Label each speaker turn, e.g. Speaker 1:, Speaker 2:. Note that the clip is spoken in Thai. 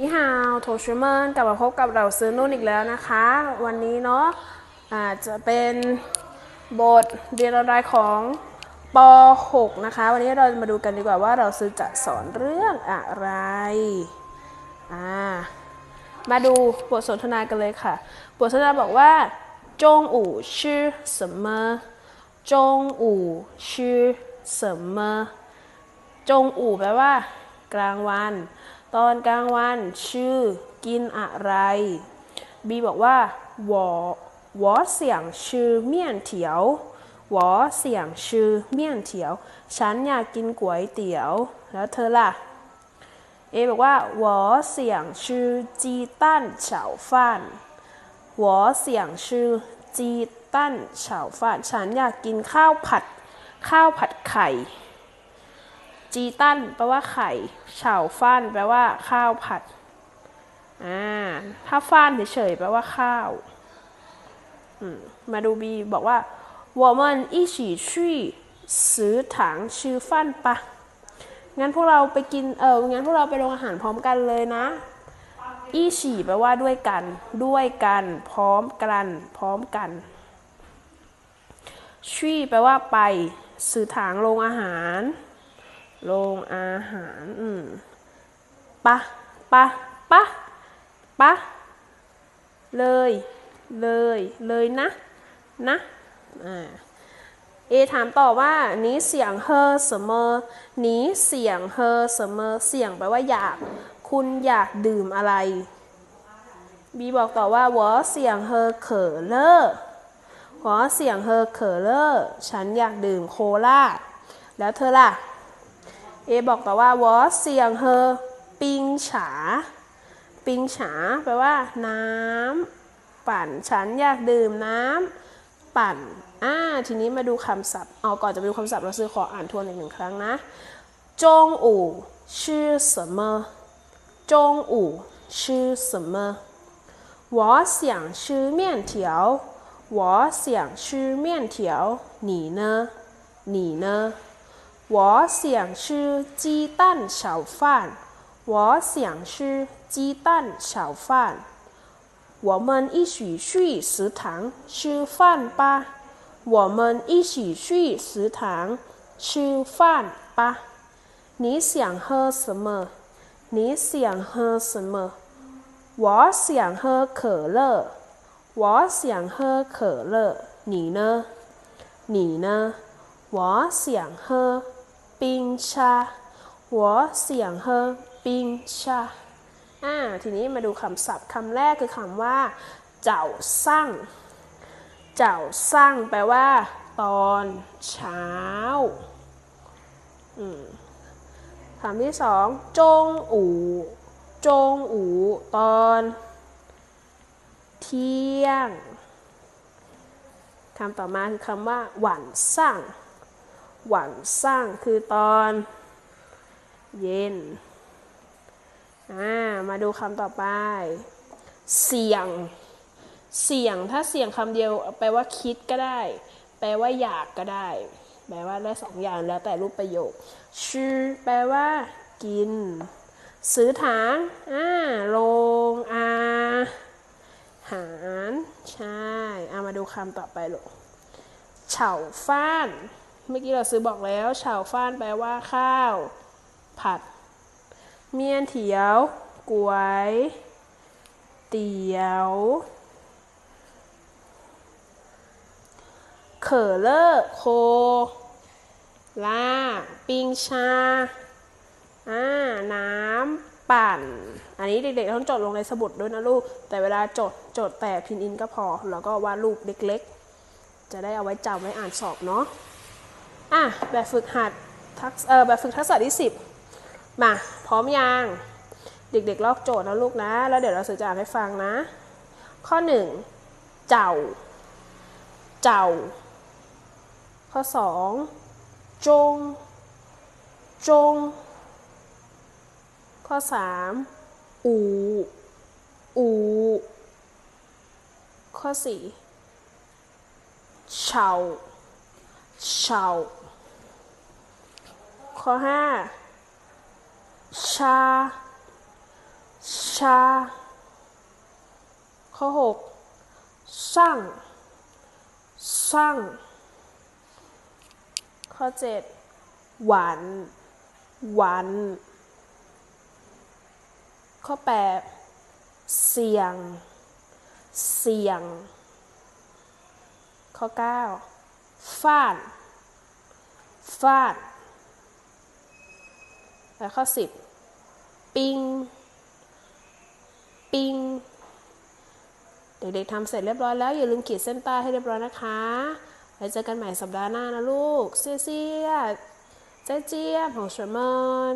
Speaker 1: นี่ฮาวโทชเมนกลับมาพบกับเราซื้อนุ่นอีกแล้วนะคะ วันนี้เนาะอาจจะเป็นบทเรียนออนไลน์ของป .6 นะคะ วันนี้เรามาดูกันดีกว่าว่าเราซื้อจะสอนเรื่องอะไรอ่ามาดูบทสนทนากันเลยค่ะ บทสนทนาบอกว่า中午吃什么中午吃什么จงอู่แปลว่า กลางวัน ตอนกลางวันชื่อกินอะไร บีบอกว่าหวอวอเสียงชื่อเมี่ยนเถียวหวอเสียงชื่อเมี่ยนเถียว ฉันอยากกินก๋วยเตี๋ยว แล้วเธอล่ะ เอบอกว่าหวอเสียงชื่อจีตันเฉาฟานหวอเสียงชื่อจีตันเฉาฟาน ฉันอยากกินข้าวผัด ข้าวผัดไข่ จีตันแปลว่าไข่เฉาฟ้านแปลว่าข้าวผัด อ่า ถ้าฟ้านเฉยๆแปลว่าข้าวอืมมาดูบีบอกว่า我们一起去食堂吃饭吧งั้นพวกเราไปกิน เออ งั้นพวกเราไปโรงอาหารพร้อมกันเลยนะ อีฉีแปลว่าด้วยกัน ด้วยกัน พร้อมกัน พร้อมกันชี่แปลว่าไปสื่อถางโรงอาหาร โรงอาหารอืมปะปะปะปะเลย เลย เลยนะ นะอ่าเอถามต่อว่านี้เสียงเฮอเสมอนี้เสียงเฮอเสมอเสียงแปลว่าอยาก คุณอยากดื่มอะไร บีบอกต่อว่าวอเสียงเฮอเขอเลอวอเสียงเฮอเขอเลอฉันอยากดื่มโคลาแล้วเธอล่ะ เอบอกต่อว่า我想喝冰茶ปิงฉาแปลว่า น้ำปั่น ฉันอยากดื่มน้ำปั่น อ่า ทีนี้มาดูคำศัพท์ เอาก่อนจะไปดูคำศัพท์เราซื้อขออ่านทวนอีกหนึ่งครั้งนะ中午吃什么中午吃什么我想吃面条我想吃面条你呢你呢 我想吃鸡蛋炒饭。我想吃鸡蛋炒饭。我们一起去食堂吃饭吧。我们一起去食堂吃饭吧。你想喝什么？你想喝什么？我想喝可乐。我想喝可乐。你呢？你呢？我想喝 ปิงชาหัวเสียงเฮปิงชาอ่าทีนี้มาดูคำศัพท์คำแรกคือคำว่า เจ้าสร้างเจ้าสร้างแปลว่า ตอนเช้าคำที่สองจงอู่จงอู่ตอน เที่ยงคำต่อมาคือคำว่า หวันสร้าง หวันสั่งคือตอนเย็น อ่า มาดูคำต่อไป เสียง เสียง ถ้าเสียงคำเดียว แปลว่าคิดก็ได้ แปลว่าอยากก็ได้ แปลว่าได้สองอย่างแล้วแต่รูปประโยค ชื่อ แปลว่า กิน ซื้อถางอ่าโรงอาหาร ใช่ เอามาดูคำต่อไปลูกเฉาฟ้าน เมื่อกี้เราซื้อบอกแล้วเฉาฟ้านแปลว่าข้าว ผัด เมียนเถียวก๋วย เตี๋ยวเขอเลอร์โคลาปิงชาอ่าน้ำปั่น อันนี้เด็กๆต้องจดลงในสมุดด้วยนะลูก แต่เวลาจดจดแต่พินอินก็พอ แล้วก็วาดรูปเล็กๆ จะได้เอาไว้จำไว้อ่านสอบเนาะ อะแบบฝึกหัดทักเออแบบฝึกทักษะที่สิบมาพร้อมยังเด็กๆลอกโจทย์นะลูกนะ แล้วเดี๋ยวเราจะอ่านให้ฟังนะ ข้อหนึ่งเจ้า เจ้า ข้อสองจง จง ข้อสามอู อู ข้อสี่เฉา เฉาข้อห้าชา ชา ข้อหกช่างช่าง ข้อเจ็ดหวานหวานข้อแปดเสียง เสียง ข้อเก้า ฟาด ฟาด และข้อสิบปิง ปิง เด็กๆทำเสร็จเรียบร้อยแล้วอย่าลืมขีดเส้นใต้ให้เรียบร้อยนะคะไว้เจอกันใหม่สัปดาห์หน้านะลูกเซียเซียเจ๊เจี๊ยบของเชอร์มน